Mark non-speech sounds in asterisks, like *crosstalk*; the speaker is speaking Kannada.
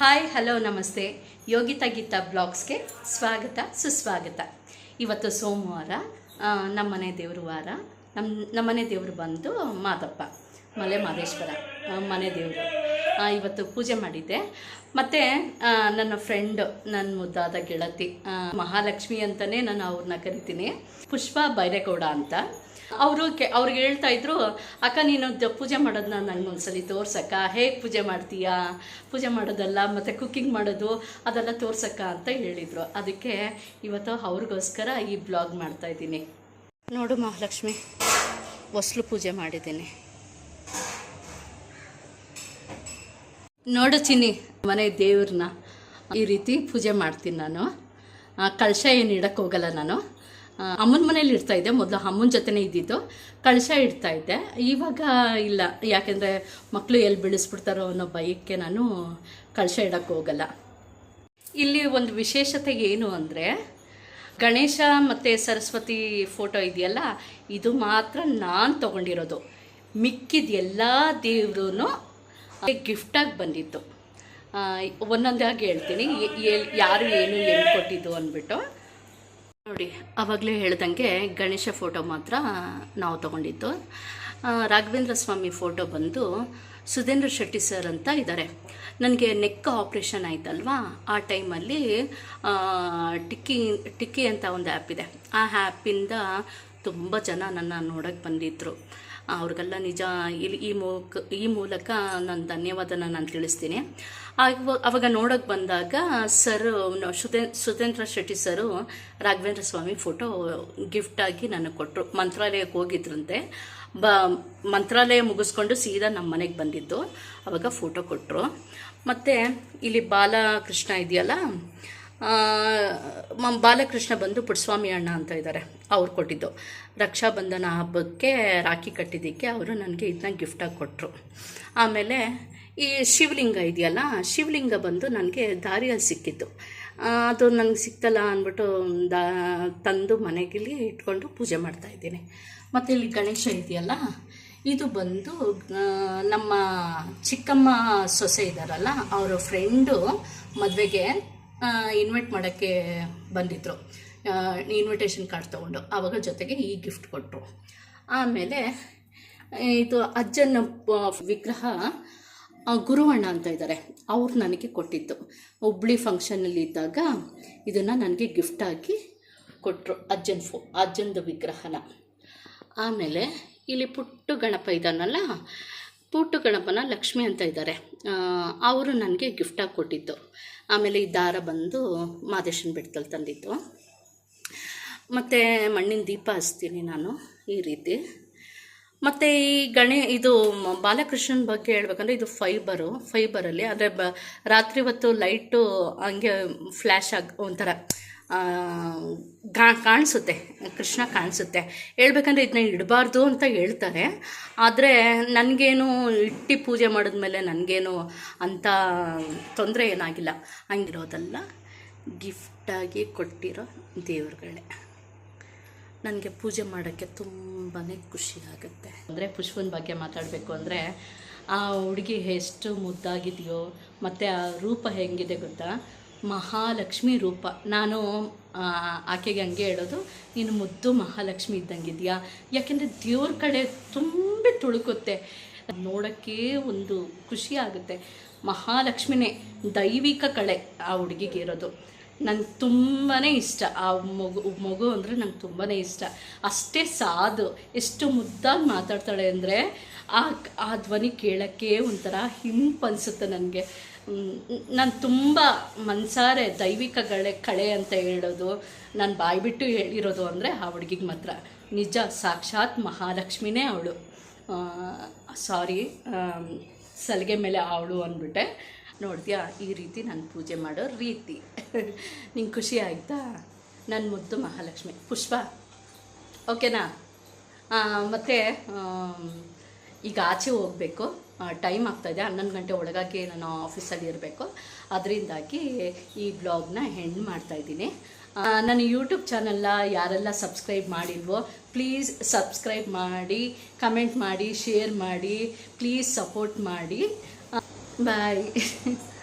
ಹಾಯ್, ಹಲೋ, ನಮಸ್ತೆ. ಯೋಗಿತಾ ಗೀತಾ ಬ್ಲಾಗ್ಸ್ಗೆ ಸ್ವಾಗತ, ಸುಸ್ವಾಗತ. ಇವತ್ತು ಸೋಮವಾರ ನಮ್ಮನೆ ದೇವರು ವಾರ. ನಮ್ಮ ನಮ್ಮನೆ ದೇವರು ಬಂದು ಮಾದಪ್ಪ, ಮಲೆ ಮಹದೇಶ್ವರ ಮನೆ ದೇವರು. ಇವತ್ತು ಪೂಜೆ ಮಾಡಿದ್ದೆ. ಮತ್ತು ನನ್ನ ಫ್ರೆಂಡ್ ನನ್ನ ಮುದ್ದಾದ ಗೆಳತಿ ಮಹಾಲಕ್ಷ್ಮಿ ಅಂತಲೇ ನಾನು ಅವ್ರನ್ನ ಕರಿತೀನಿ. ಪುಷ್ಪ ಬೈರೇಗೌಡ ಅಂತ. ಅವರು ಕೆ, ಅವ್ರಿಗೆ ಹೇಳ್ತಾ ಇದ್ರು, ಅಕ್ಕ, ನೀನು ಪೂಜೆ ಮಾಡೋದನ್ನ ನನಗೆ ಒಂದು ಸಲ ತೋರ್ಸಕ್ಕ. ಹೇಗೆ ಪೂಜೆ ಮಾಡ್ತೀಯಾ? ಪೂಜೆ ಮಾಡೋದಲ್ಲ, ಮತ್ತು ಕುಕ್ಕಿಂಗ್ ಮಾಡೋದು, ಅದೆಲ್ಲ ತೋರ್ಸಕ್ಕ ಅಂತ ಹೇಳಿದರು. ಅದಕ್ಕೆ ಇವತ್ತು ಅವ್ರಿಗೋಸ್ಕರ ಈ ಬ್ಲಾಗ್ ಮಾಡ್ತಾ ಇದ್ದೀನಿ. ನೋಡು ಮಹಾಲಕ್ಷ್ಮಿ, ಹೊಸ್ಲು ಪೂಜೆ ಮಾಡಿದ್ದೀನಿ. ನೋಡು ಚಿನ್ನಿ ಮನೆ ದೇವ್ರನ್ನ. ಈ ರೀತಿ ಪೂಜೆ ಮಾಡ್ತೀನಿ ನಾನು. ಕಳಶ ಏನು ಇಡಕ್ಕೆ ಹೋಗಲ್ಲ ನಾನು. ಅಮ್ಮನ ಮನೇಲಿ ಇಡ್ತಾ ಇದ್ದೆ. ಮೊದಲು ಅಮ್ಮನ ಜೊತೆನೇ ಇದ್ದಿದ್ದು. ಕಳಶ ಇಡ್ತಾ ಇದ್ದೆ. ಇವಾಗ ಇಲ್ಲ. ಯಾಕೆಂದರೆ ಮಕ್ಕಳು ಎಲ್ಲಿ ಬೆಳೆಸ್ಬಿಡ್ತಾರೋ ಅನ್ನೋ ಭಯಕ್ಕೆ ನಾನು ಕಳಶ ಇಡಕ್ಕೆ ಹೋಗಲ್ಲ. ಇಲ್ಲಿ ಒಂದು ವಿಶೇಷತೆ ಏನು ಅಂದರೆ, ಗಣೇಶ ಮತ್ತು ಸರಸ್ವತಿ ಫೋಟೋ ಇದೆಯಲ್ಲ, ಇದು ಮಾತ್ರ ನಾನು ತೊಗೊಂಡಿರೋದು. ಮಿಕ್ಕಿದ ಎಲ್ಲ ದೇವ್ರೂ ಗಿಫ್ಟಾಗಿ ಬಂದಿತ್ತು. ಒಂದೊಂದಾಗಿ ಹೇಳ್ತೀನಿ. ಯಾರು ಏನು ಏನು ಕೊಟ್ಟಿದ್ದು ಅಂದ್ಬಿಟ್ಟು. ನೋಡಿ ಆವಾಗಲೇ ಹೇಳ್ದಂಗೆ ಗಣೇಶ ಫೋಟೋ ಮಾತ್ರ ನಾವು ತಗೊಂಡಿದ್ದು. ರಾಘವೇಂದ್ರ ಸ್ವಾಮಿ ಫೋಟೋ ಬಂದು ಸುಧೇಂದ್ರ ಶೆಟ್ಟಿ ಸರ್ ಅಂತ ಇದ್ದಾರೆ. ನನಗೆ ನೆಕ್ ಆಪ್ರೇಷನ್ ಆಯ್ತಲ್ವಾ? ಆ ಟೈಮಲ್ಲಿ ಟಿಕ್ಕಿ ಟಿಕ್ಕಿ ಅಂತ ಒಂದು ಆ್ಯಪ್ ಇದೆ. ಆ ಆ್ಯಪಿಂದ ತುಂಬ ಜನ ನನ್ನ ನೋಡೋಕ್ಕೆ ಬಂದಿದ್ದರು ಅವ್ರಿಗೆಲ್ಲ ನಿಜ ಇಲ್ಲಿ ಈ ಮೂಕ ಈ ಮೂಲಕ ನಾನು ಧನ್ಯವಾದನ ನಾನು ತಿಳಿಸ್ತೀನಿ. ಅವಾಗ ನೋಡೋಕೆ ಬಂದಾಗ sir Sudhe Sudhendra Shetty sir Raghavendra Swami photo ಗಿಫ್ಟಾಗಿ ನನಗೆ ಕೊಟ್ಟರು ಮಂತ್ರಾಲಯಕ್ಕೆ ಹೋಗಿದ್ರಂತೆ. ಬ, ಮಂತ್ರಾಲಯ ಮುಗಿಸ್ಕೊಂಡು ಸೀದಾ ನಮ್ಮ ಮನೆಗೆ ಬಂದಿದ್ದು. ಅವಾಗ ಫೋಟೋ ಕೊಟ್ಟರು ಮತ್ತು ಇಲ್ಲಿ ಬಾಲಕೃಷ್ಣ ಇದೆಯಲ್ಲ ಬಾಲಕೃಷ್ಣ ಬಂದು ಪುಟ್ಸ್ವಾಮಿ ಅಣ್ಣ ಅಂತ ಇದ್ದಾರೆ ಅವ್ರು ಕೊಟ್ಟಿದ್ದು. ರಕ್ಷಾಬಂಧನ ಹಬ್ಬಕ್ಕೆ ರಾಖಿ ಕಟ್ಟಿದ್ದಕ್ಕೆ ಅವರು ನನಗೆ ಇದನ್ನ ಗಿಫ್ಟಾಗಿ ಕೊಟ್ಟರು ಆಮೇಲೆ ಈ ಶಿವಲಿಂಗ ಇದೆಯಲ್ಲ, ಶಿವಲಿಂಗ ಬಂದು ನನಗೆ ದಾರಿಯಲ್ಲಿ ಸಿಕ್ಕಿತ್ತು ಅದು ನನಗೆ ಸಿಕ್ತಲ್ಲ ಅಂದ್ಬಿಟ್ಟು ದಾ, ತಂದು ಮನೆಗಿಲ್ಲಿ ಇಟ್ಕೊಂಡು ಪೂಜೆ ಮಾಡ್ತಾ ಇದ್ದೀನಿ. ಮತ್ತು ಇಲ್ಲಿ ಗಣೇಶ ಇದೆಯಲ್ಲ, ಇದು ಬಂದು ನಮ್ಮ ಚಿಕ್ಕಮ್ಮ ಸೊಸೆ ಇದ್ದಾರಲ್ಲ ಅವರ ಫ್ರೆಂಡು ಮದುವೆಗೆ ಇನ್ವೈಟ್ ಮಾಡೋಕ್ಕೆ ಬಂದಿದ್ದರು ಇನ್ವಿಟೇಷನ್ ಕಾರ್ಡ್ ತೊಗೊಂಡು. ಆವಾಗ ಜೊತೆಗೆ ಈ ಗಿಫ್ಟ್ ಕೊಟ್ಟರು ಆಮೇಲೆ, ಇದು ಅಜ್ಜನ ವಿಗ್ರಹ ಗುರುವಣ್ಣ ಅಂತ ಇದ್ದಾರೆ ಅವ್ರು ನನಗೆ ಕೊಟ್ಟಿದ್ದು. ಹುಬ್ಳಿ ಫಂಕ್ಷನಲ್ಲಿ ಇದ್ದಾಗ ಇದನ್ನು ನನಗೆ ಗಿಫ್ಟಾಗಿ ಕೊಟ್ಟರು ಅಜ್ಜನ ಫೋ ಅಜ್ಜನದು ವಿಗ್ರಹನ. ಆಮೇಲೆ, ಇಲ್ಲಿ ಪುಟ್ಟು ಗಣಪ ಇದ್ದಾನಲ್ಲ ಪುಟ್ಟು ಗಣಪನ ಲಕ್ಷ್ಮಿ ಅಂತ ಇದ್ದಾರೆ. ಅವರು ನನಗೆ ಗಿಫ್ಟಾಗಿ ಕೊಟ್ಟಿದ್ದು. ಆಮೇಲೆ ಈ ದಾರ ಬಂದು ಮಾದೇಶನ ಬೆಟ್ಟದಲ್ಲಿ ತಂದಿದ್ದು. ಮತ್ತು ಮಣ್ಣಿನ ದೀಪ ಹಚ್ತೀನಿ ನಾನು ಈ ರೀತಿ. ಮತ್ತು ಈ ಗಣೆ, ಇದು ಬಾಲಕೃಷ್ಣನ ಬಗ್ಗೆ ಹೇಳ್ಬೇಕಂದ್ರೆ ಇದು ಫೈಬರು ಫೈಬರಲ್ಲಿ ಅಂದರೆ ಬ, ರಾತ್ರಿ ಹೊತ್ತು ಲೈಟು ಹಂಗೆ ಫ್ಲ್ಯಾಶ್ ಆಗಿ ಒಂಥರ ಕಾಣಿಸುತ್ತೆ, ಕೃಷ್ಣ ಕಾಣಿಸುತ್ತೆ. ಹೇಳ್ಬೇಕಂದ್ರೆ ಇದನ್ನ ಇಡಬಾರ್ದು ಅಂತ ಹೇಳ್ತಾರೆ. ಆದರೆ ನನಗೇನು ಇಟ್ಟು ಪೂಜೆ ಮಾಡಿದ್ಮೇಲೆ ನನಗೇನು ಅಂಥ ತೊಂದರೆ ಏನಾಗಿಲ್ಲ. ಹಂಗಿರೋದಲ್ಲ. ಗಿಫ್ಟಾಗಿ ಕೊಟ್ಟಿರೋ ದೇವ್ರುಗಳೇ. ನನಗೆ ಪೂಜೆ ಮಾಡೋಕ್ಕೆ ತುಂಬಾ ಖುಷಿ ಆಗುತ್ತೆ. ಅಂದರೆ ಪುಷ್ಪನ ಬಗ್ಗೆ ಮಾತಾಡಬೇಕು ಅಂದರೆ ಆ ಹುಡುಗಿ ಎಷ್ಟು ಮುದ್ದಾಗಿದೆಯೋ, ಮತ್ತು ಆ ರೂಪ ಹೆಂಗಿದೆ ಗೊತ್ತಾ? ಮಹಾಲಕ್ಷ್ಮಿ ರೂಪ. ನಾನು ಆಕೆಗೆ ಹಂಗೆ ಹೇಳೋದು, ನೀನು ಮುದ್ದು ಮಹಾಲಕ್ಷ್ಮಿ ಇದ್ದಂಗಿದೆಯಾ? ಯಾಕೆಂದರೆ ದೇವ್ರ ಕಡೆ ತುಂಬಿ ತುಳುಕುತ್ತೆ. ನೋಡೋಕ್ಕೆ ಒಂದು ಖುಷಿ ಆಗುತ್ತೆ. ಮಹಾಲಕ್ಷ್ಮಿನೇ ದೈವಿಕ ಕಳೆ ಆ ಹುಡುಗಿಗೆ ಇರೋದು ನಂಗೆ ತುಂಬಾ ಇಷ್ಟ. ಆ ಮಗು ಮಗು ಅಂದರೆ ನಂಗೆ ತುಂಬಾ ಇಷ್ಟ. ಅಷ್ಟೇ ಸಾಧು. ಎಷ್ಟು ಮುದ್ದಾಗಿ ಮಾತಾಡ್ತಾಳೆ ಅಂದರೆ ಆ ಆ ಧ್ವನಿ ಕೇಳೋಕ್ಕೆ ಒಂಥರ ಹಿಂಪ್ ಅನಿಸುತ್ತೆ ನನಗೆ. ನಾನು ತುಂಬ ಮನ್ಸಾರೆ ದೈವಿಕ ಗಳೆ ಕಳೆ ಅಂತ ಹೇಳೋದು. ನಾನು ಬಾಯ್ಬಿಟ್ಟು ಹೇಳಿರೋದು ಅಂದರೆ ಆ ಹುಡುಗಿಗೆ ಮಾತ್ರ. ನಿಜ, ಸಾಕ್ಷಾತ್ ಮಹಾಲಕ್ಷ್ಮಿನೇ ಅವಳು. ಸಾರಿ ಸಲಿಗೆ ಮೇಲೆ ಅವಳು ಅಂದ್ಬಿಟ್ಟೆ. ನೋಡ್ತೀಯಾ, ಈ ರೀತಿ ನಾನು ಪೂಜೆ ಮಾಡೋ ರೀತಿ. ನಿಂಗೆ ಖುಷಿ ಆಯಿತಾ? ನನ್ನ ಮುದ್ದು ಮಹಾಲಕ್ಷ್ಮಿ. ಪುಷ್ಪ. ಓಕೆನಾ? ಮತ್ತು ಈಗ ಆಚೆ ಹೋಗಬೇಕು. ಟೈಮ್ ಆಗ್ತಾಯಿದೆ ಹನ್ನೊಂದು ಗಂಟೆ ಒಳಗಾಗಿ ನಾನು ಆಫೀಸಲ್ಲಿ ಇರಬೇಕು. ಅದರಿಂದಾಗಿ ಈ ಬ್ಲಾಗ್ನ ಹೆಣ್ಣು ಮಾಡ್ತಾಯಿದ್ದೀನಿ ನನ್ನ ಯೂಟ್ಯೂಬ್ ಚಾನಲ್ನ ಯಾರೆಲ್ಲ ಸಬ್ಸ್ಕ್ರೈಬ್ ಮಾಡಿಲ್ವೋ, ಪ್ಲೀಸ್ ಸಬ್ಸ್ಕ್ರೈಬ್ ಮಾಡಿ, ಕಮೆಂಟ್ ಮಾಡಿ, ಶೇರ್ ಮಾಡಿ, ಪ್ಲೀಸ್ ಸಪೋರ್ಟ್ ಮಾಡಿ. Bye. *laughs*